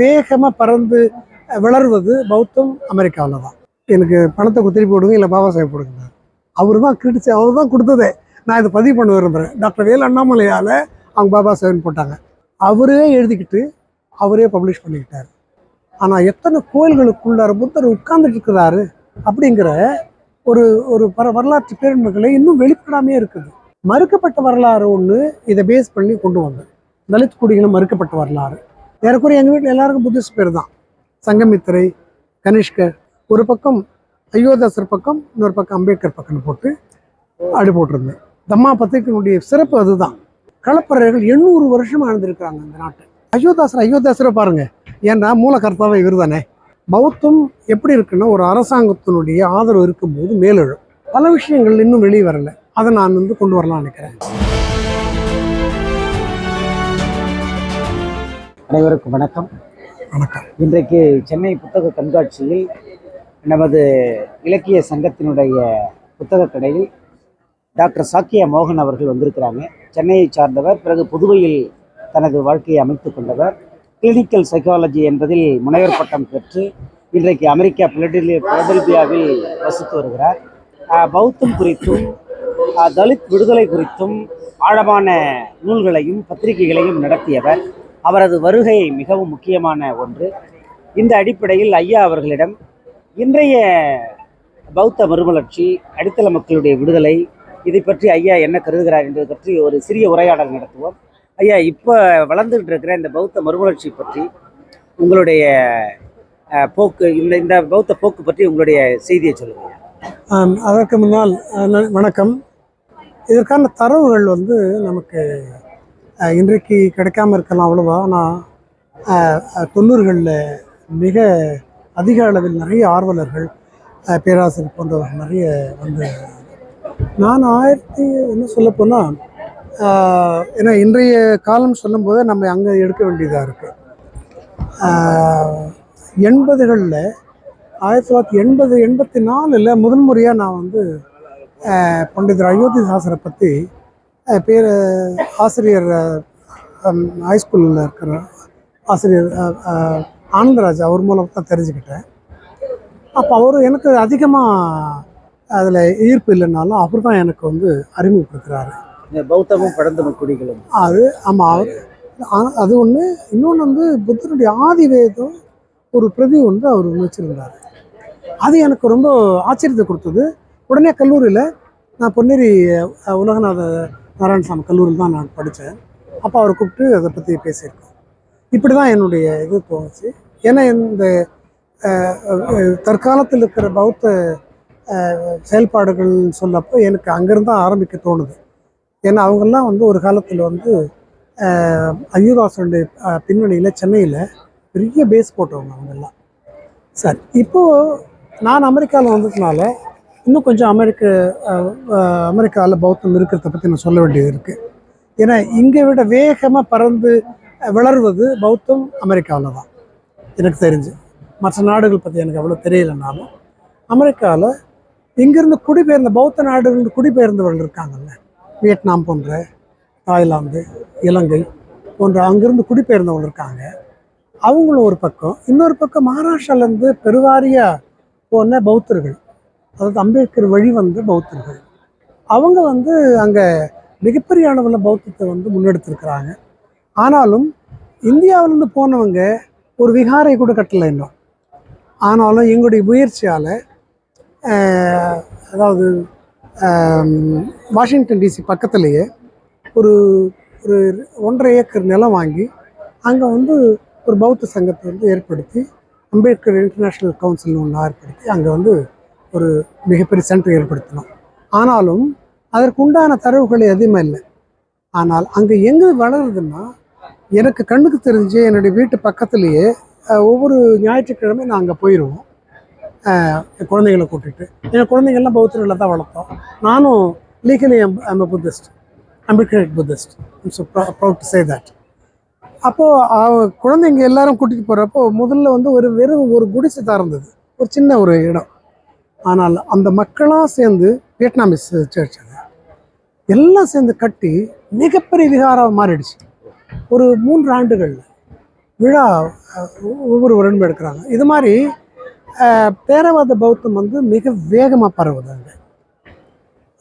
வேகமாக பறந்து வளர்வது பௌத்தம் அமெரிக்காவில் தான். எனக்கு பணத்தை குத்திரி போடுங்க இல்லை பாபா சாஹேப் போடுங்க. அவர் தான் கிரிட்டிச்சு அவர் தான் கொடுத்ததே. நான் இதை பதிவு பண்ண விரும்புகிறேன் டாக்டர் வேல் அண்ணாமலையால் அவங்க பாபா சாஹேப்னு போட்டாங்க. அவரே எழுதிக்கிட்டு அவரே பப்ளிஷ் பண்ணிக்கிட்டார். ஆனால் எத்தனை கோயில்களுக்குள்ளார புத்தர் உட்கார்ந்துட்டு இருக்கிறாரு அப்படிங்கிற ஒரு ஒரு பர வரலாற்று பேரன்மைகளை இன்னும் வெளிப்படாமே இருக்குது. மறுக்கப்பட்ட வரலாறு ஒன்று இதை பேஸ் பண்ணி கொண்டு வந்தேன். தலித் குடிகளும் மறுக்கப்பட்ட வரலாறு. ஏறக்குறைய எங்கள் வீட்டில் எல்லாருக்கும் புத்திஸ்ட் பேர் தான். சங்கமித்திரை கனிஷ்கர். ஒரு பக்கம் அயோத்தாசர் பக்கம் இன்னொரு பக்கம் அம்பேத்கர் பக்கம் போட்டு அடி போட்டிருந்தேன். தம்மா பத்திரிகையினுடைய சிறப்பு அதுதான். களப்பறவைகள் எண்ணூறு வருஷமாக இருந்திருக்கிறாங்க இந்த நாட்டு. அயோத்தாசர் அயோத்தாசரை பாருங்கள் ஏன்னா மூலகர்த்தாவை இவர் தானே. பௌத்தம் எப்படி இருக்குன்னா ஒரு அரசாங்கத்தினுடைய ஆதரவு இருக்கும்போது மேலெழும். பல விஷயங்கள் இன்னும் வெளியே வரல. அதை நான் வந்து கொண்டு வரலாம்னு நினைக்கிறேன். அனைவருக்கும் வணக்கம். வணக்கம். இன்றைக்கு சென்னை புத்தக கண்காட்சியில் நமது இலக்கிய சங்கத்தினுடைய புத்தக கடையில் டாக்டர் சாக்கியா மோகன் அவர்கள் வந்திருக்கிறாங்க. சென்னையை சார்ந்தவர் பிறகு புதுவையில் தனது வாழ்க்கையை அமைத்துக் கொண்டவர். கிளினிக்கல் சைக்காலஜி என்பதில் முனைவர் பட்டம் பெற்று இன்றைக்கு அமெரிக்கா பிலடெல்பியா பிலடெல்பியாவில் வசித்து வருகிறார். பௌத்தம் குறித்தும் தலித் விடுதலை குறித்தும் ஆழமான நூல்களையும் பத்திரிகைகளையும் நடத்தியவர். அவரது வருகை மிகவும் முக்கியமான ஒன்று. இந்த அடிப்படையில் ஐயா அவர்களிடம் இன்றைய பௌத்த மறுமலர்ச்சி அடித்தள மக்களுடைய விடுதலை இதை பற்றி ஐயா என்ன கருதுகிறார் என்பது பற்றி ஒரு சிறிய உரையாடல் நடத்துவோம். ஐயா இப்போ வளர்ந்துகிட்டு இருக்கிற இந்த பௌத்த மறுமலர்ச்சி பற்றி உங்களுடைய போக்கு இந்த இந்த பௌத்த போக்கு பற்றி உங்களுடைய செய்தியை சொல்லுங்கள் அதற்கு முன்னால் வணக்கம். இதற்கான தரவுகள் வந்து நமக்கு இன்றைக்கு கிடைக்காம இருக்கலாம் அவ்வளோவா. ஆனால் தொண்ணூறுகளில் மிக அதிக அளவில் நிறைய ஆர்வலர்கள் பேராசிரியர் போன்றவர்கள் நிறைய வந்து நான் ஆயிரத்தி என்ன சொல்லப்போனால் ஏன்னா இன்றைய காலம் சொல்லும்போது நம்ம அங்கே எடுக்க வேண்டியதாக இருக்குது எண்பதுகளில் ஆயிரத்தி தொள்ளாயிரத்தி எண்பது எண்பத்தி நாலில் முதல் முறையாக நான் வந்து பண்டிதர் அயோத்தி சாஸ்திரை பற்றி பேர் ஆசிரியர் ஹைஸ்கூலில் இருக்கிற ஆசிரியர் ஆனந்தராஜ் அவர் மூலம் தான் தெரிஞ்சுக்கிட்டேன். அப்போ அவர் எனக்கு அதிகமாக அதில் ஈர்ப்பு இல்லைனாலும் அவர் தான் எனக்கு வந்து அறிமுகப்படுத்துகிறாரு பௌத்தமும் பழந்தமிழ் குடிகளும். அது ஆமாம் அவர் ஆ- அது ஒன்று இன்னொன்று வந்து புத்தனுடைய ஆதி வேதம் ஒரு பிரதி வந்து அவர் வச்சிருந்தார் அது எனக்கு ரொம்ப ஆச்சரியத்தை கொடுத்தது. உடனே கல்லூரியில் நான் பொன்னேரி உலகநாத நாராயணசாமி கல்லூரியில் தான் நான் படித்தேன். அப்போ அவர் கூப்பிட்டு அதை பற்றி பேசியிருக்கோம். இப்படி தான் என்னுடைய இது தோணுச்சு. ஏன்னா இந்த தற்காலத்தில் இருக்கிற பௌத்த செயல்பாடுகள் சொல்லப்போ எனக்கு அங்கேருந்து தான் ஆரம்பிக்க தோணுது. ஏன்னா அவங்கெல்லாம் வந்து ஒரு காலத்தில் வந்து அயுதாசனுடைய அய்யுதாசனுடைய பின்னணியில் சென்னையில் பெரிய பேஸ் போட்டவங்க அவங்கெல்லாம். சரி இப்போது நான் அமெரிக்காவில் வந்ததுனால இன்னும் கொஞ்சம் அமெரிக்க அமெரிக்காவில் பௌத்தம் இருக்கிறத பற்றி நான் சொல்ல வேண்டியது இருக்குது ஏன்னா இங்கே விட வேகமாக பறந்து வளர்வது பௌத்தம் அமெரிக்காவில் தான். எனக்கு தெரிஞ்சு. மற்ற நாடுகள் பற்றி எனக்கு அவ்வளோ தெரியலைனாலும் அமெரிக்காவில் இங்கேருந்து குடிபெயர்ந்த பௌத்த நாடுகளிலிருந்து குடிபெயர்ந்தவர்கள் இருக்காங்கல்ல. வியட்நாம் போன்ற தாய்லாந்து இலங்கை போன்ற அங்கேருந்து குடிபெயர்ந்தவங்க இருக்காங்க. அவங்களும் ஒரு பக்கம். இன்னொரு பக்கம் மகாராஷ்டிராலேருந்து பெருவாரியாக போன பௌத்தர்கள். அதாவது அம்பேத்கர் வழி வந்த பௌத்தர்கள். அவங்க வந்து அங்கே மிகப்பெரிய அளவில் பௌத்தத்தை வந்து முன்னெடுத்திருக்கிறாங்க. ஆனாலும் இந்தியாவிலேருந்து போனவங்க ஒரு விகாரை கூட கட்டலை இன்னும். ஆனாலும் எங்களுடைய முயற்சியால் அதாவது வாஷிங்டன் டிசி பக்கத்துலேயே ஒரு ஒரு ஒன்றரை ஏக்கர் நிலம் வாங்கி அங்கே வந்து ஒரு பௌத்த சங்கத்தை வந்து ஏற்படுத்தி அம்பேத்கர் இன்டர்நேஷ்னல் கவுன்சில் ஒன்று ஏற்படுத்தி அங்கே வந்து ஒரு மிகப்பெரிய சென்டர் ஏற்படுத்தினோம் ஆனாலும் அதற்கு உண்டான தரவுகள் எதுவுமே இல்லை. ஆனால் அங்கே எங்கே வளருதுன்னா எனக்கு கண்ணுக்கு தெரிஞ்சு என்னுடைய வீட்டு பக்கத்துலேயே ஒவ்வொரு ஞாயிற்றுக்கிழமை நான் அங்கே போயிடுவோம் என் குழந்தைகளை கூட்டிகிட்டு என் குழந்தைங்கள்லாம் பௌத்தர்களை தான் வளர்த்தோம். நானும் legally I'm Buddhist Ambedkar Buddhist so proud to say that அப்போது குழந்தைங்க எல்லாரும் கூட்டிகிட்டு போகிறப்போ முதல்ல வந்து ஒரு வெறும் ஒரு குடிசை தான் இருந்தது ஒரு சின்ன ஒரு இடம். ஆனால் அந்த மக்களாக சேர்ந்து வியட்நாமிஸ் சர்ச் அது எல்லாம் சேர்ந்து கட்டி மிகப்பெரிய விகாரம் மாறிடுச்சு. ஒரு மூன்று ஆண்டுகளில் விழா ஒவ்வொரு வருடமும் எடுக்கிறாங்க. இது மாதிரி பேரவாத பௌத்தம் வந்து மிக வேகமாக பரவுதாங்க.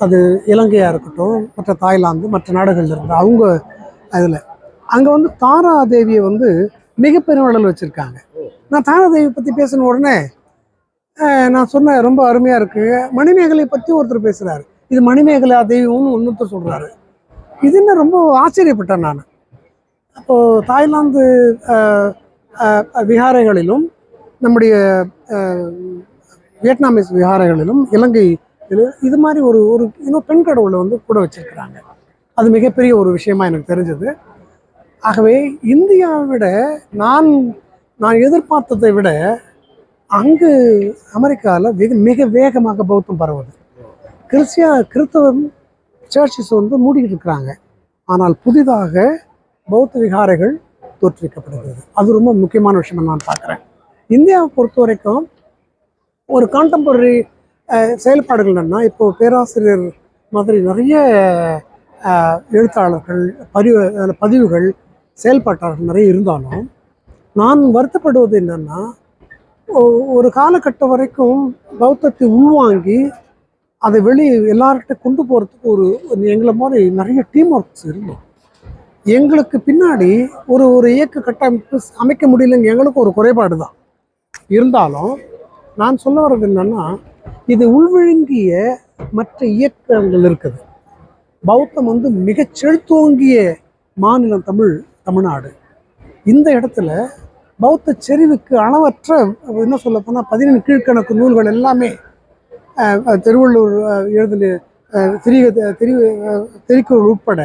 அது இலங்கையாக இருக்கட்டும் மற்ற தாய்லாந்து மற்ற நாடுகளில் இருந்து அவங்க அதில். அங்கே வந்து தாரா தேவியை வந்து மிகப்பெரிய அளவில் வச்சுருக்காங்க. நான் தாரா பற்றி பேசின உடனே நான் சொன்னேன் ரொம்ப அருமையாக இருக்குது மணிமேகலை பற்றி ஒருத்தர் பேசுகிறாரு இது மணிமேகலா தெய்வம்னு ஒன்றுத்தர் சொல்கிறாரு இது என்ன ரொம்ப ஆச்சரியப்பட்டேன் நான். அப்போது தாய்லாந்து விஹாரைகளிலும் விகாரைகளிலும் நம்முடைய வியட்நாமிஸ் விகாரைகளிலும் இலங்கை இது- இது மாதிரி ஒரு ஒரு இன்னும் பெண் கடவுளை வந்து கூட வச்சிருக்கிறாங்க. அது மிகப்பெரிய ஒரு விஷயமா எனக்கு தெரிஞ்சது. ஆகவே இந்தியாவை விட நான் நான் எதிர்பார்த்ததை விட அங்கு அமெரிக்காவில் வெகு மிக வேகமாக பௌத்தம் பரவுது. கிறிஸ்டியா கிறிஸ்தவம் சர்ச்சஸ் வந்து மூடிக்கிட்டு இருக்கிறாங்க. ஆனால் புதிதாக பௌத்த விகாரைகள் தோற்றுவிக்கப்படுகிறது. அது ரொம்ப முக்கியமான விஷயம் நான் பார்க்குறேன். இந்தியாவை பொறுத்த வரைக்கும் ஒரு கான்டெம்பரரி செயல்பாடுகள் என்னென்னா இப்போது பேராசிரியர் மாதிரி நிறைய எழுத்தாளர்கள் பதிவு அதில் பதிவுகள் செயல்பாட்டாளர்கள் நிறைய இருந்தாலும் நான் வருத்தப்படுவது என்னென்னா ஒரு காலகட்டம் வரைக்கும் பௌத்தத்தை உள்வாங்கி அதை வெளியே எல்லார்கிட்ட கொண்டு போகிறதுக்கு ஒரு எங்களை மாதிரி நிறைய டீம் ஒர்க்ஸ் இருந்தோம் எங்களுக்கு பின்னாடி ஒரு ஒரு இயக்க கட்டமைப்பு அமைக்க முடியலங்க எங்களுக்கு ஒரு குறைபாடு தான். இருந்தாலும் நான் சொல்ல வர்றது என்னென்னா இது உள்விழுங்கிய மற்ற இயக்கங்கள் இருக்குது. பௌத்தம் வந்து மிகச் செழுத்தோங்கிய மாநிலம் தமிழ் தமிழ்நாடு. இந்த இடத்துல பௌத்த செறிவுக்கு அளவற்ற என்ன சொல்ல போனால் பதினெண்டு கீழ்கணக்கு நூல்கள் எல்லாமே திருவள்ளூர் அஹ், திருவள்ளுவர் அஹ், எழுதின உட்பட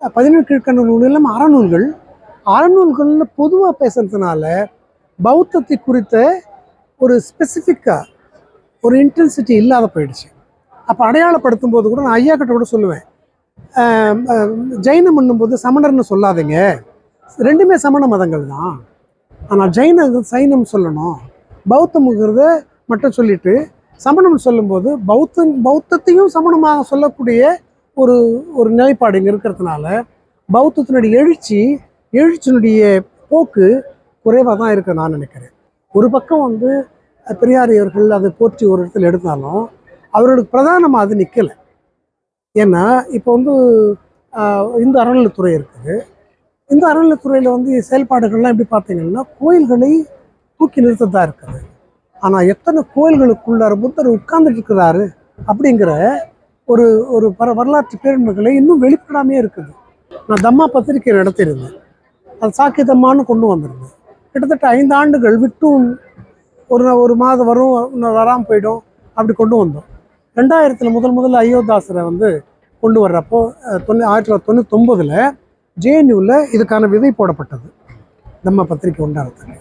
அஹ், பதினெண்டு நூல் எல்லாம் அறநூல்கள். அறநூல்களில் பொதுவாக பேசுறதுனால பௌத்தத்தை குறித்த ஒரு ஸ்பெசிஃபிக்காக ஒரு இன்டென்சிட்டி இல்லாத போயிடுச்சு. அப்போ அடையாளப்படுத்தும் போது கூட நான் ஐயா கிட்ட கூட சொல்லுவேன். ஜெயினம் பண்ணும்போது சமணர்னு சொல்லாதீங்க. ரெண்டுமே சமண மதங்கள் தான் ஆனால் ஜைனம் சைனம் சொல்லணும். பௌத்தம்ங்கிறத மட்டும் சொல்லிட்டு சமணம் சொல்லும்போது பௌத்தம் பௌத்தத்தையும் சமணமாக சொல்லக்கூடிய ஒரு ஒரு நிலைப்பாடு இங்கே இருக்கிறதுனால பௌத்தத்தினுடைய எழுச்சி எழுச்சியினுடைய போக்கு குறைவாக தான் இருக்க நான் நினைக்கிறேன். ஒரு பக்கம் வந்து அஹ், பெரியாரியர்கள் அதை போற்றி ஒரு இடத்துல எடுத்தாலும் அவர்களுக்கு பிரதானமாக அது நிற்கலை ஏன்னா இப்போ வந்து இந்த அறநிலைத்துறை இருக்குது. இந்த அறநிலைத்துறையில் வந்து செயல்பாடுகள்லாம் எப்படி பார்த்தீங்கன்னா கோயில்களை தூக்கி நிறுத்ததா இருக்குது. ஆனால் எத்தனை கோயில்களுக்குள்ளார புத்தர் உட்கார்ந்துட்டு இருக்கிறாரு அப்படிங்கிற ஒரு ஒரு பர வரலாற்று பேருமைகளை இன்னும் வெளிப்படாமே இருக்குது. நான் தம்மா பத்திரிக்கை நடத்தியிருந்தேன். அது சாக்கியதம்மான்னு கொண்டு வந்திருந்தேன். கிட்டத்தட்ட ஐந்து ஆண்டுகள் விட்டும் ஒரு ஒரு மாதம் வரும் இன்னும் வராமல் போயிடும் அப்படி கொண்டு வந்தோம். ரெண்டாயிரத்தில் முதல் முதல்ல ஐயோதாசரை வந்து கொண்டு வர்றப்போ தொண்ணூ ஆயிரத்தி தொள்ளாயிரத்தி தொண்ணூத்தொம்பதில் ஜேஎன்யூவில் இதுக்கான விதை போடப்பட்டது. நம்ம பத்திரிக்கை உண்டானதுக்கு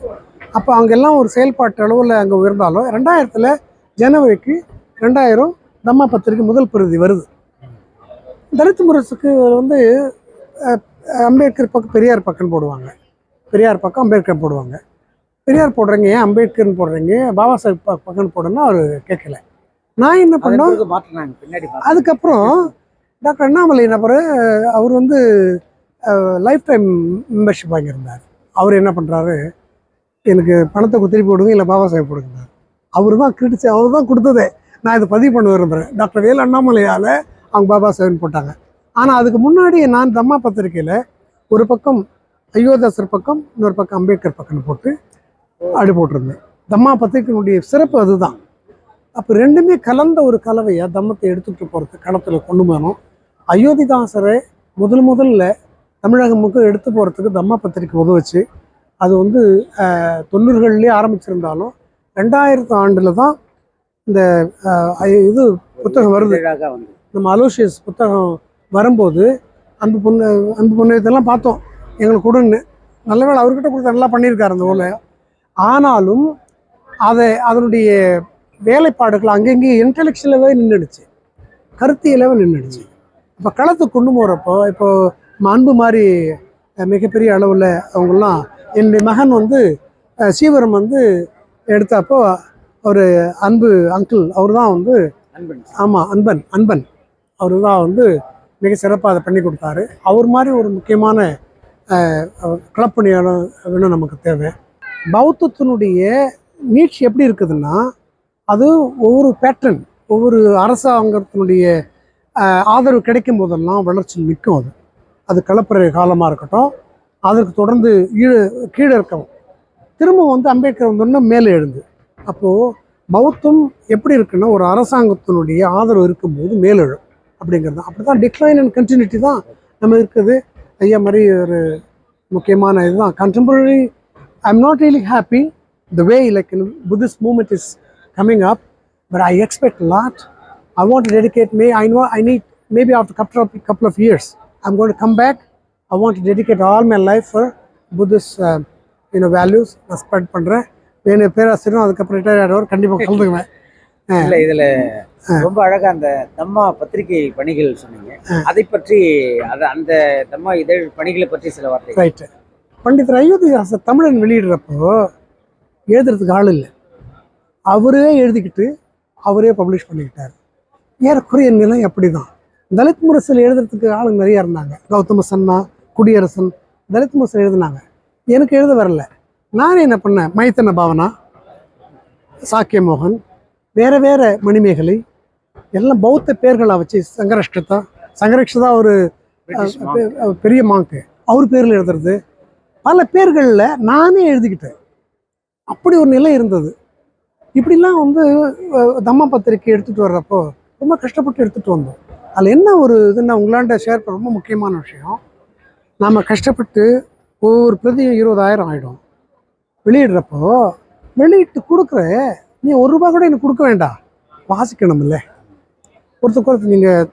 அப்போ அங்கெல்லாம் ஒரு செயல்பாட்டு அளவில் அங்கே உயர்ந்தாலும் ரெண்டாயிரத்தில் ஜனவரிக்கு ரெண்டாயிரம் தம்மா பத்திரிக்கை முதல் பிரதி வருது. தலித் முரசுக்கு வந்து அம்பேத்கர் பக்கம் பெரியார் பக்கம் போடுவாங்க. பெரியார் பக்கம் அம்பேத்கர் போடுவாங்க. பெரியார் போடுறீங்க ஏன் அம்பேத்கர்னு போடுறீங்க பாபா சாஹிப் பக்கம் போடுறேன்னா அவர் கேட்கல. நான் என்ன பண்ணோம். அதுக்கப்புறம் டாக்டர் அண்ணாமலை நபர் அவர் வந்து லைஃப் டைம் மெம்பர்ஷிப் வாங்கியிருந்தார். அவர் என்ன பண்ணுறாரு எனக்கு பணத்தை கு- திருப்பி இல்லை பாபா சாஹிப் கொடுக்குறாரு அவர் தான் கிரிட்டிச்சு அவர் தான் கொடுத்ததே. நான் இதை பதிவு பண்ண விரும்புகிறேன் டாக்டர் வேல் அண்ணாமலையால் அவங்க பாபா சாஹிப்னு போட்டாங்க. ஆனால் அதுக்கு முன்னாடி நான் தம்மா பத்திரிக்கையில் ஒரு பக்கம் அயோத்தியாசர் பக்கம் இன்னொரு பக்கம் அம்பேத்கர் பக்கம்னு போட்டு அடி போட்டிருந்தேன். தம்மா பத்திரிக்கையினுடைய சிறப்பு அதுதான். அப்போ ரெண்டுமே கலந்த ஒரு கலவையாக தம்மத்தை எடுத்துகிட்டு போகிறது களத்தில் கொண்டு போனோம். அயோத்திதாசரை முதல் முதல்ல தமிழகமுக்கு எடுத்து போகிறதுக்கு தம்மா பத்திரிக்கை உதவுச்சு. அது வந்து தொண்ணூறுகள்லேயே ஆரம்பிச்சிருந்தாலும் ரெண்டாயிரத்து ஆண்டில் தான் இந்த இது புத்தகம் வருது. நம்ம அலோசியஸ் புத்தகம் வரும்போது அன்பு பொண்ணு அன்பு பொண்ணு இதெல்லாம் பார்த்தோம். எங்களுக்கு கொடுன்னு. நல்ல வேளை அவர்கிட்ட கொடுத்து நல்லா பண்ணியிருக்காரு அந்த ஊரில். ஆனாலும் அதை அதனுடைய வேலைப்பாடுகள் அங்கங்கே இன்டெலெக்சுவலாகவே நின்றுடுச்சு கருத்தியலாகவே நின்றுடுச்சு இப்போ களத்துக்கு கொண்டு போகிறப்போ இப்போ நம்ம அன்பு மாதிரி மிகப்பெரிய அளவில் அவங்கெல்லாம் என்னுடைய மகன் வந்து சீவரம் வந்து எடுத்தப்போ அவர் அன்பு அங்கிள் அவர் தான் வந்து அன்பன். ஆமாம் அன்பன் அன்பன். அவர் தான் வந்து மிக சிறப்பாக அதை பண்ணி கொடுத்தாரு. அவர் மாதிரி ஒரு முக்கியமான களப்பணியாளர் வேணும் நமக்கு தேவை. பௌத்தத்தினுடைய நீட்சி எப்படி இருக்குதுன்னா அது ஒவ்வொரு பேட்டர்ன் ஒவ்வொரு அரசாங்கத்தினுடைய ஆதரவு கிடைக்கும் போதெல்லாம் வளர்ச்சி நிற்கும் அது. அது களப்பறை காலமாக இருக்கட்டும் அதற்கு தொடர்ந்து ஈழ கீழே இருக்கவும். திரும்ப வந்து அம்பேத்கர் வந்தோன்னா மேலே எழுந்து. அப்போது பௌத்தம் எப்படி இருக்குன்னா ஒரு அரசாங்கத்தினுடைய ஆதரவு இருக்கும்போது மேலெழும் அப்படிங்கிறது தான். அப்படி தான் டிக்ளைன் அண்ட் கண்டினியூட்டி தான் நம்ம இருக்குது ஐயா மாதிரி ஒரு முக்கியமான இதுதான். Contemporary I am not really happy the way like Buddhist moment is coming up but I expect lot I want to dedicate may I know I need maybe after couple of couple of years i'm going to come back. I want to dedicate all my life for buddhist uh, you know values. நான் spread பண்ணுறேன் வேணும் பேராசிரியரும் அதுக்கப்புறம் retire ஆகிறவர் கண்டிப்பாக கலந்துக்குவேன். இல்ல இதுல ரொம்ப அழகா அந்த தம்மா பத்திரிகை பணிகள் சொன்னீங்க. அதை பற்றி அது அந்த தம்மா இதழ் பணிகளை பற்றி சில வார்த்தை. ரைட்டு பண்டிதர் அயோத்திதாசர் தமிழன் வெளியிடுறப்போ எழுதுறதுக்கு ஆள் இல்லை. அவரே எழுதிக்கிட்டு அவரே பப்ளிஷ் பண்ணிக்கிட்டார். ஏறக்குறைய நிலை அப்படி தான் தலித் முரசில் எழுதுறதுக்கு ஆளுங்க நிறைய இருந்தாங்க. கௌதம சன்னா குடியரசன் தலித் முரசில் எழுதுனாங்க. எனக்கு எழுத வரல. நான் என்ன பண்ணேன்? மைத்தன பாவனா சாக்கிய மோகன் வேற வேற மணிமேகலை எல்லாம் பௌத்த பேர்களை வச்சு சங்கரஷ்டதா சங்கரஷ்டதா ஒரு பெரிய மாங்கு அவர் பேரில் எழுதுறது. பல பேர்களில் நானே எழுதிக்கிட்டேன். அப்படி ஒரு நிலை இருந்தது. இப்படிலாம் வந்து தம்ம பத்திரிக்கை எடுத்துகிட்டு வர்றப்போ ரொம்ப கஷ்டப்பட்டு எடுத்துகிட்டு வந்தோம். அதில் என்ன ஒரு இதுன்னா உங்களாண்ட ஷேர் பண்ண ரொம்ப முக்கியமான விஷயம். நாம் கஷ்டப்பட்டு ஒவ்வொரு பிரதியும் இருபதாயிரம் ஆகிடும் வெளியிடுறப்போ வெளியிட்டு கொடுக்குற நீ ஒரு ரூபா கூட எனக்கு கொடுக்க வேண்டாம். வாசிக்கணும்ல. ஒருத்தருக்கு ஒருத்தர் நீங்கள்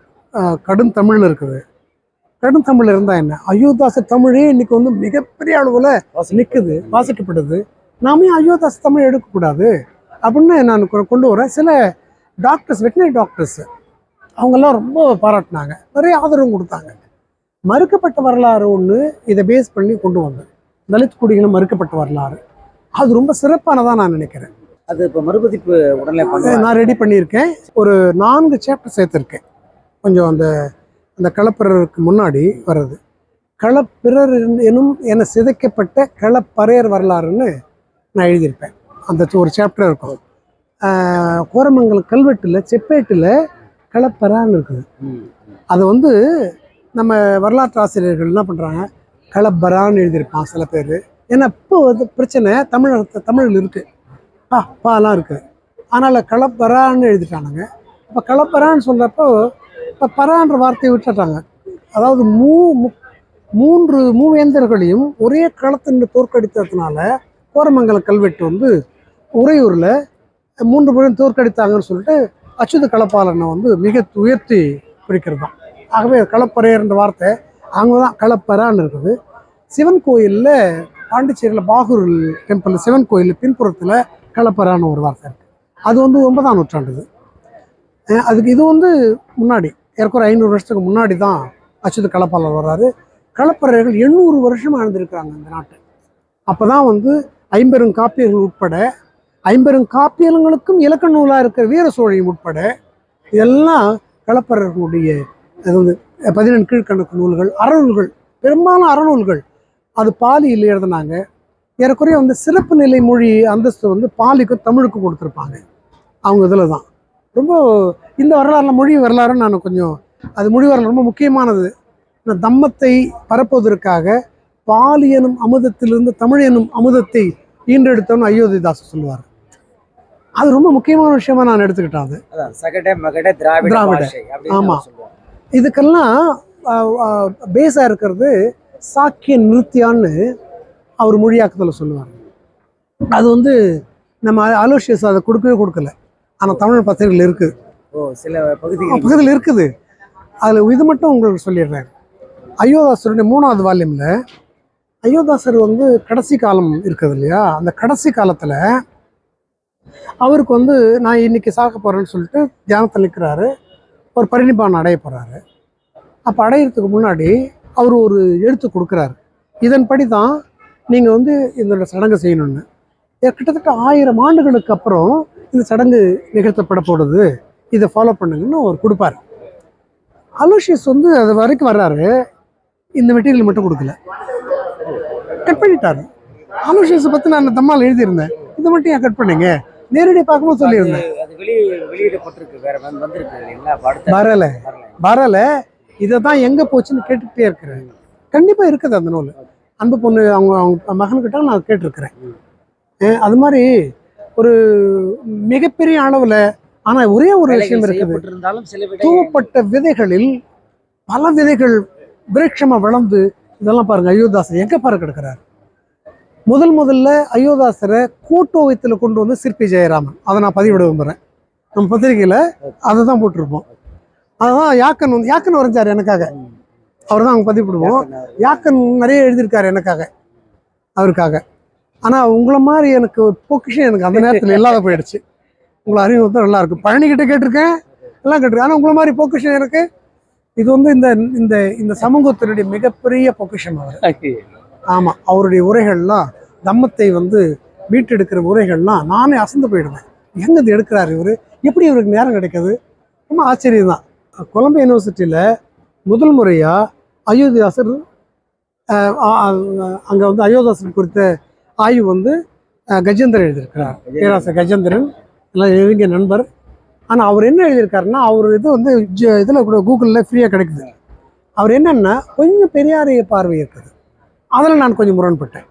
கடும் தமிழில் இருக்குது. கடும் தமிழ் இருந்தால் என்ன? அயோத்தாச தமிழே இன்னைக்கு வந்து மிகப்பெரிய அளவில் நிற்குது வாசிக்கப்படுது. நாமே அயோத்தாச தமிழ் எடுக்கக்கூடாது. அப்படின்னு நான் கொ- கொண்டு வரேன். சில டாக்டர்ஸ் வெட்டினரி டாக்டர்ஸ் அவங்கெல்லாம் ரொம்ப பாராட்டினாங்க. நிறைய ஆதரவும் கொடுத்தாங்க. மறுக்கப்பட்ட வரலாறு ஒன்று இதை பேஸ் பண்ணி கொண்டு வந்தேன் தலித் குடிகளும் மறுக்கப்பட்ட வரலாறு. அது ரொம்ப சிறப்பானதாக நான் நினைக்கிறேன். அது இப்ப மறுபதிப்பு உடனே நான் ரெடி பண்ணியிருக்கேன். ஒரு நான்கு சாப்டர் சேர்த்துருக்கேன். கொஞ்சம் அந்த அந்த களப்பிரருக்கு முன்னாடி வர்றது. களப்பிரர் எனும் என சிதைக்கப்பட்ட களப்பறையர் வரலாறுன்னு நான் எழுதியிருப்பேன். அந்த ஒரு சாப்டர் இருக்கும். ஆஹ் கோரமங்கலம் கல்வெட்டில் செப்பேட்டில் களப்பறான்னு இருக்குது. அதை வந்து நம்ம வரலாற்று ஆசிரியர்கள் என்ன பண்ணுறாங்க களப்பரான்னு எழுதியிருப்பான் சில பேர். ஏன்னா இப்போ வந்து பிரச்சனை தமிழகத்தை தமிழில் இருக்குது பா பாலாம் இருக்குது அதனால் களப்பரான்னு எழுதிட்டானுங்க. இப்போ களப்பரான்னு சொல்கிறப்போ இப்போ பரான்ற வார்த்தையை விட்டுட்டாங்க. அதாவது மூ மு- மூன்று மூவேந்தர்களையும் ஒரே களத்தின் தோற்கடித்ததுனால கோரமங்கல கல்வெட்டு வந்து உறையூரில் மூன்று பேரும் தோற்கடித்தாங்கன்னு சொல்லிட்டு அச்சுத களப்பாளனை வந்து மிக உயர்த்தி குறிக்கிறது தான் ஆகவே களப்பறையர்ன்ற வார்த்தை அங்கே தான் களப்பறான்னு இருக்குது. சிவன் கோயிலில் பாண்டிச்சேரியில் பாகூர் டெம்பிள் சிவன் கோயில் பின்புறத்தில் களப்பறான்னு ஒரு வார்த்தை இருக்குது அது வந்து ஒன்பதாம் நூற்றாண்டுது. அதுக்கு இது வந்து முன்னாடி ஏற்கனவே ஐநூறு வருஷத்துக்கு முன்னாடி தான் அச்சுத களப்பாளர் வர்றாரு. களப்பறையர்கள் எண்ணூறு வருஷமாக இருந்திருக்கிறாங்க இந்த நாட்டு. அப்போ தான் வந்து ஐம்பெரும் காப்பியர்கள் உட்பட ஐம்பெரும் காப்பியங்களுக்கும் இலக்க நூலாக இருக்கிற வீர சோழையும் உட்பட இதெல்லாம் களப்பறர்களுடைய அது வந்து பதினெண் கீழ்கணக்கு நூல்கள் அறநூல்கள் பெரும்பாலும் அறநூல்கள். அது பாலியில் எழுதினாங்க. ஏறக்குறைய வந்து சிறப்பு நிலை மொழி அந்தஸ்து வந்து பாலிக்கும் தமிழுக்கும் கொடுத்துருப்பாங்க. அவங்க இதில் தான் ரொம்ப இந்த வரலாறுல மொழி வரலாறு நான் கொஞ்சம் அது மொழி வரலாறு ரொம்ப முக்கியமானது. இந்த தம்மத்தை பரப்புவதற்காக பாலி எனும் அமுதத்திலிருந்து தமிழ் எனும் அமுதத்தை ஈன்றெடுத்தவன் அயோத்திதாசர் சொல்லுவார். அது ரொம்ப முக்கியமான விஷயமா நான் எடுத்துக்கிட்டேன் அது. திராவிட திராவிட. பாஷை அப்படின்னு ஆமா. நம்ம சொல்லுவோம். இதுக்கெல்லாம் பேஸாக இருக்கிறது சாக்கிய நிருத்தியான்னு அவர் மொழியாக்கத்தில் சொல்லுவார். அது வந்து நம்ம அலோஷியஸ் அதை கொடுக்கவே கொடுக்கல. ஆனால் தமிழ் பத்திரிகைகள் இருக்குது. ஓ சில பகுதிகள் பக்கத்தில் இருக்குது. அதில் இது மட்டும் உங்களுக்கு சொல்லிடுறேன். அயோத்தாசருடைய மூணாவது வால்யூமில் அயோத்தாசர் வந்து கடைசி காலம் இருக்குது இல்லையா? அந்த கடைசி காலத்தில் அவருக்கு வந்து நான் இன்னைக்கு சாக போகிறேன்னு சொல்லிட்டு தியானத்தில் நிற்கிறாரு ஒரு பரிணிபானம் அடைய போகிறாரு அப்போ அடையிறதுக்கு முன்னாடி அவர் ஒரு எழுத்து கொடுக்குறாரு. இதன்படி தான் நீங்கள் வந்து இதோட சடங்கு செய்யணும்னு. கிட்டத்தட்ட ஆயிரம் ஆண்டுகளுக்கு அப்புறம் இந்த சடங்கு நிகழ்த்தப்பட போடுது இதை ஃபாலோ பண்ணுங்கன்னு அவர் கொடுப்பாரு. அலோஷியஸ் வந்து அது வரைக்கும் வர்றாரு. இந்த மெட்டீரியல் மட்டும் கொடுக்கல. கட் பண்ணிட்டாரு. அலோஷியஸை பற்றி நான் அந்த தம்மால் எழுதியிருந்தேன். இதை மட்டும் ஏன் கட் பண்ணீங்க? நேரடியாக பார்க்கும்போது சொல்லியிருந்தேன் வெளியிடப்பட்டிருக்கு வேற வந்திருக்கு. வரல. வரல. இதை தான் எங்கே போச்சுன்னு கேட்டுக்கிட்டே இருக்கிறேன். கண்டிப்பாக இருக்குது அந்த நூல். அன்பு பொண்ணு அவங்க அவங்க மகன்கிட்ட நான் கேட்டிருக்கிறேன். அது மாதிரி ஒரு மிகப்பெரிய அளவில் ஆனால் ஒரே ஒரு விஷயம் இருக்குது. தூவப்பட்ட விதைகளில் பல விதைகள் விருட்சமா வளர்ந்து இதெல்லாம் பாருங்க அயோத்தாசர் எங்க பாரு கிடக்கிறார்? முதல் முதல்ல அயோத்தாசரை கூட்டோவயத்தில் கொண்டு வந்து சிற்பி ஜெயராமன். அதை நான் பதிவிட விரும்புகிறேன் நம்ம பத்திரிகையில் அதை தான் போட்டிருப்போம். அதுதான் யாக்கன் வந்து யாக்கன் வரைஞ்சார் எனக்காக. அவர் தான் அவங்க பதிவிடுவோம். யாக்கன் நிறைய எழுதியிருக்காரு எனக்காக. அவருக்காக. ஆனால் உங்களை மாதிரி எனக்கு பொக்கிஷன் பொக்கிஷம் எனக்கு அந்த நேரத்தில் இல்லாத போயிடுச்சு. உங்களை அறிவு தான் நல்லா இருக்கு பழனிக்கிட்ட கேட்டிருக்கேன். எல்லாம் கேட்டிருக்கேன். ஆனால் உங்களை மாதிரி பொக்கிஷம் எனக்கு. இது வந்து இந்த இந்த இந்த சமூகத்தினுடைய மிகப்பெரிய பொக்கிஷம் அவர். ஆமாம் அவருடைய உரைகள்லாம் தம்மத்தை வந்து மீட்டெடுக்கிற உரைகள்லாம் நானே அசந்து போயிடுவேன். எங்கேருந்து எடுக்கிறார் இவர்? எப்படி இவருக்கு நேரம் கிடைக்கிது? ரொம்ப ஆச்சரியம் தான் கொலம்பு யூனிவர்சிட்டியில் முதல் முறையாக அயோத்தியாசர் அங்கே வந்து அயோத்தியாசர் குறித்த ஆய்வு வந்து கஜேந்திரன் எழுதியிருக்கிறார். பேராசர் கஜேந்திரன் எல்லாம் எழுதிய நண்பர். ஆனால் அவர் என்ன எழுதியிருக்காருன்னா அவர் இது வந்து இதில் கூட கூகுளில் ஃப்ரீயாக கிடைக்குது. அவர் என்னென்னா கொஞ்சம் பெரியாரிய பார்வை இருக்குது அதில் நான் கொஞ்சம் முரண்பட்டேன்.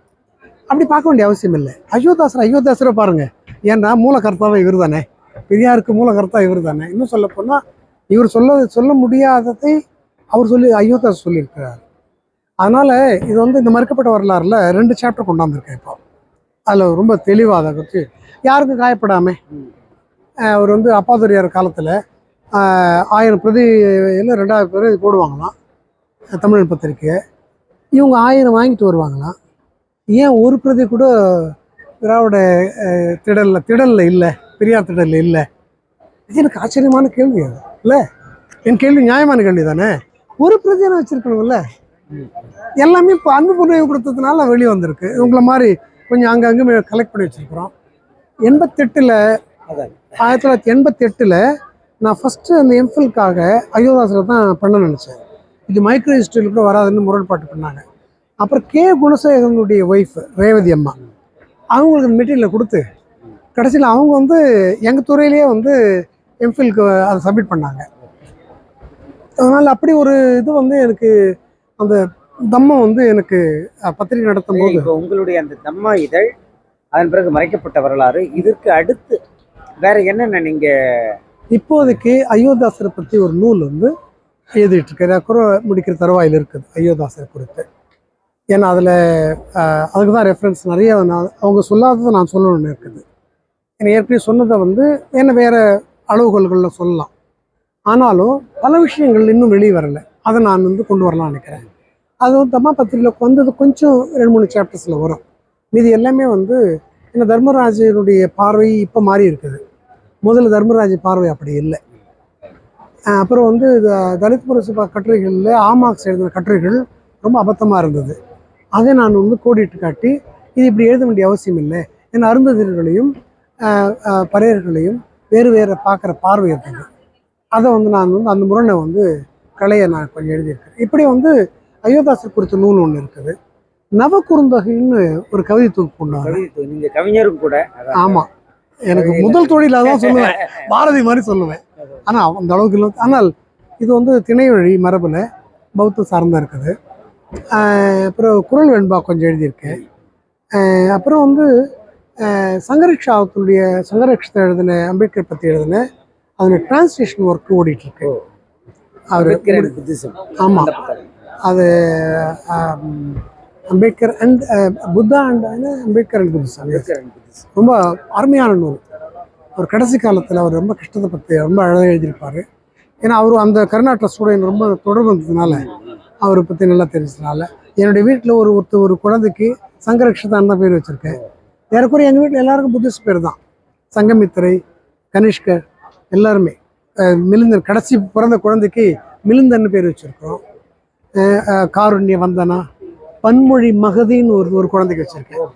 அப்படி பார்க்க வேண்டிய அவசியம் இல்லை. அயோத்தாசர் அயோத்தாசரை பாருங்கள் ஏன்னா மூலகர்த்தாவே இவர் தானே பெரியாருக்கு மூலகர்த்தா இவர் தானே இன்னும் சொல்லப்போனால் இவர் சொல்ல சொல்ல முடியாததை அவர் சொல்லி அயோத்தாசர் சொல்லியிருக்கிறார். அதனால் இது வந்து இந்த மறுக்கப்பட்ட வரலாறுல ரெண்டு சாப்டர் கொண்டாந்துருக்கேன் இப்போ. அதில் ரொம்ப தெளிவாக அதை பற்றி யாருக்கும் காயப்படாமல் அவர் வந்து அப்பாதுரியார் காலத்தில் ஆயிரம் பிரதி இல்லை ரெண்டாயிரம் பேர் போடுவாங்களாம் தமிழ் பத்திரிக்கை இவங்க ஆயிரம் வாங்கிட்டு வருவாங்களாம் ஏன் ஒரு பிரதி கூட திராவிட திடல்ல திடல்ல இல்லை பெரியார் திடல்ல இல்லை? இது எனக்கு ஆச்சரியமான கேள்வி அது இல்லை? என் கேள்வி நியாயமான கேள்வி தானே? ஒரு பிரதியை வச்சிருக்கணும்ல? எல்லாமே இப்போ அன்பு புண்ணியம் கொடுத்ததுனால வெளியே வந்திருக்கு. உங்களை மாதிரி கொஞ்சம் அங்கங்கே கலெக்ட் பண்ணி வச்சிருக்கிறோம். எண்பத்தெட்டில். ஆயிரத்தி தொள்ளாயிரத்தி எண்பத்தி எட்டில் நான் ஃபஸ்ட்டு அந்த எம்ஃபில்காக அயோத்தாசில் தான் பண்ண நினச்சேன். இது மைக்ரோ ஹிஸ்டரியில் கூட வராதுன்னு முரண்பாட்டு பண்ணாங்க. அப்புறம் கே குணசேகரனுடைய ஒய்ஃப் ரேவதி அம்மா. அவங்களுக்கு அந்த மெட்டீரியலை கொடுத்து கடைசியில் அவங்க வந்து எங்கள் துறையிலேயே வந்து எம்ஃபில்க்கு அதை சப்மிட் பண்ணாங்க. அதனால் அப்படி ஒரு இது வந்து எனக்கு அந்த தம்மம் வந்து எனக்கு பத்திரிகை நடத்தும் போது இப்போ உங்களுடைய அந்த தம்மா இதழ் அதன் பிறகு மறைக்கப்பட்ட வரலாறு இதற்கு அடுத்து வேற என்னென்ன நீங்க இப்போதைக்கு அயோத்தாசரை பற்றி ஒரு நூல் வந்து எழுதிட்டு இருக்கேன் குறை முடிக்கிற தருவாயில் இருக்குது அயோத்தாசர் குறித்து. ஏன்னா அதில் அதுக்கு தான் ரெஃபரன்ஸ் நிறைய நான் அவங்க சொல்லாததை நான் சொல்லணும்னு இருக்குது. ஏன்னா ஏற்கனவே சொன்னதை வந்து என்ன வேறு அளவுகோல்களில் சொல்லலாம். ஆனாலும் பல விஷயங்கள் இன்னும் வெளியே வரல அதை நான் வந்து கொண்டு வரலாம்னு நினைக்கிறேன். அது வந்து தம்மா பத்திரிகையில் வந்தது கொஞ்சம் ரெண்டு மூணு சாப்டர்ஸில் வரும். மீதி எல்லாமே வந்து என்ன தர்மராஜனுடைய பார்வை இப்போ மாறி இருக்குது. முதல்ல தர்மராஜ் பார்வை அப்படி இல்லை. அப்புறம் வந்து த- தலித் புரட்சி கட்டுரைகளில் ஆமாக்ஸ் எழுதின கட்டுரைகள் ரொம்ப அபத்தமாக இருந்தது. அதை நான் வந்து கோடிட்டு காட்டி இது இப்படி எழுத வேண்டிய அவசியம் இல்லை. அஹ், அஹ், பறையர்களையும் வேறு வேறு பார்க்குற பார்வை இருந்தது. அதை வந்து நான் வந்து அந்த முரணை வந்து கலையை நான் கொஞ்சம் எழுதியிருக்கேன். இப்படி வந்து அயோத்தாசர் குறித்த நூல் ஒன்று இருக்குது. நவகுறுந்தகைன்னு ஒரு கவிதை தொகுப்பு கொண்டு நீங்க கவிஞரும் கூட. ஆமாம் எனக்கு முதல் தொழில் அதான் சொல்லுவேன். பாரதி மாதிரி சொல்லுவேன். ஆனால் அந்த அளவுக்கு இல்லை. ஆனால் இது வந்து திணை வழி மரபில் பௌத்த சார்ந்தா இருக்குது. அப்புறம் குரல் வெண்பா கொஞ்சம் எழுதியிருக்கேன் அப்புறம் வந்து ஆஹ் சங்கரக்ஷாவத்துடைய சங்கரக்ஷத்தை எழுதின அம்பேத்கர் பற்றி எழுதின அதில் டிரான்ஸ்லேஷன் ஒர்க் ஓடிட்டு இருக்கு அவர். ஆமாம். அது Ambedkar and Buddha and Ambedkar and Buddhism. ரொம்ப அருமையான நூல். அவர் கடைசி காலத்தில் அவர் ரொம்ப கஷ்டத்தை பற்றி ரொம்ப அழகாக எழுதியிருப்பார். ஏன்னா அவர் அந்த கர்நாடக ஸ்டூடெண்ட் ரொம்ப தொடர்பு வந்ததுனால அவரை பற்றி நல்லா தெரிஞ்சதுனால என்னுடைய வீட்டில் ஒரு ஒருத்தர் ஒரு குழந்தைக்கு சங்கரக்ஷதான் தான் பேர் வச்சுருக்கேன். ஏறக்குறைய எங்கள் வீட்டில் எல்லாருக்கும் புத்திஸ்ட் பேர் தான். சங்கமித்திரை கனிஷ்கர் எல்லாருமே. மிலிந்தன் கடைசி பிறந்த குழந்தைக்கு மிலிந்தன் பேர் வச்சுருக்கோம் காருண்ய வந்தனா பன்மொழி மகதின்னு ஒரு ஒரு குழந்தைக்கு வச்சுருக்கேன்.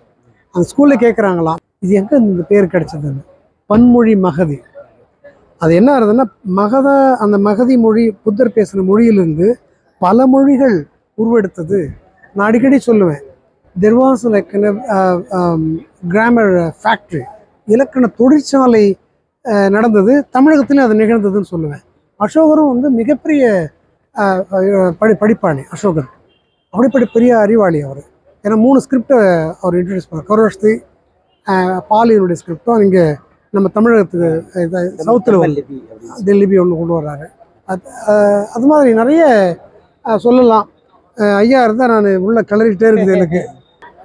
அந்த ஸ்கூலில் கேட்குறாங்களாம் இது எங்கே இந்த பேர் கிடைச்சதுன்னு? பன்மொழி மகதி. அது என்ன ஆகுதுன்னா மகத அந்த மகதி மொழி புத்தர் பேசுகிற மொழியிலிருந்து பல மொழிகள் உருவெடுத்தது. நான் அடிக்கடி சொல்லுவேன். There was like grammar factory இலக்கண தொழிற்சாலை அஹ், நடந்தது. தமிழகத்திலும் அது நிகழ்ந்ததுன்னு சொல்லுவேன். அசோகரும் வந்து மிகப்பெரிய அஹ், அஹ், படி படிப்பாளி அசோகர். அப்படிப்பட்ட பெரிய அறிவாளி அவர். ஏன்னா மூணு ஸ்கிரிப்டை அவர் இன்ட்ரடியூஸ் பண்ணார். கரோஷ்தி பாலியனுடைய ஸ்கிரிப்டும் இங்கே நம்ம தமிழகத்துக்கு சவுத்தில் லிபி ஒன்று கொண்டு வர்றாரு. அது அது மாதிரி நிறைய சொல்லலாம். ஐயா இருந்தால் நான் உள்ள கிளறிக்கிட்டே இருக்குது எனக்கு.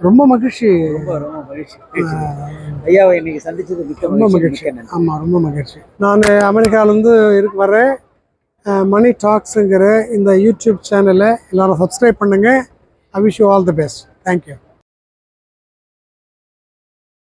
ரொம்ப மகிழ்ச்சி. ரொம்ப ரொம்ப மகிழ்ச்சி. ஐயாவை இன்னைக்கு சந்திச்சது ரொம்ப மகிழ்ச்சி. ஆமாம் ரொம்ப மகிழ்ச்சி. நான் அமெரிக்காவிலேருந்து இருக்கு வர்றேன். மணி டாக்ஸுங்கிற இந்த யூடியூப் சேனலை எல்லாரும் சப்ஸ்கிரைப் பண்ணுங்கள் I wish you all the best thank you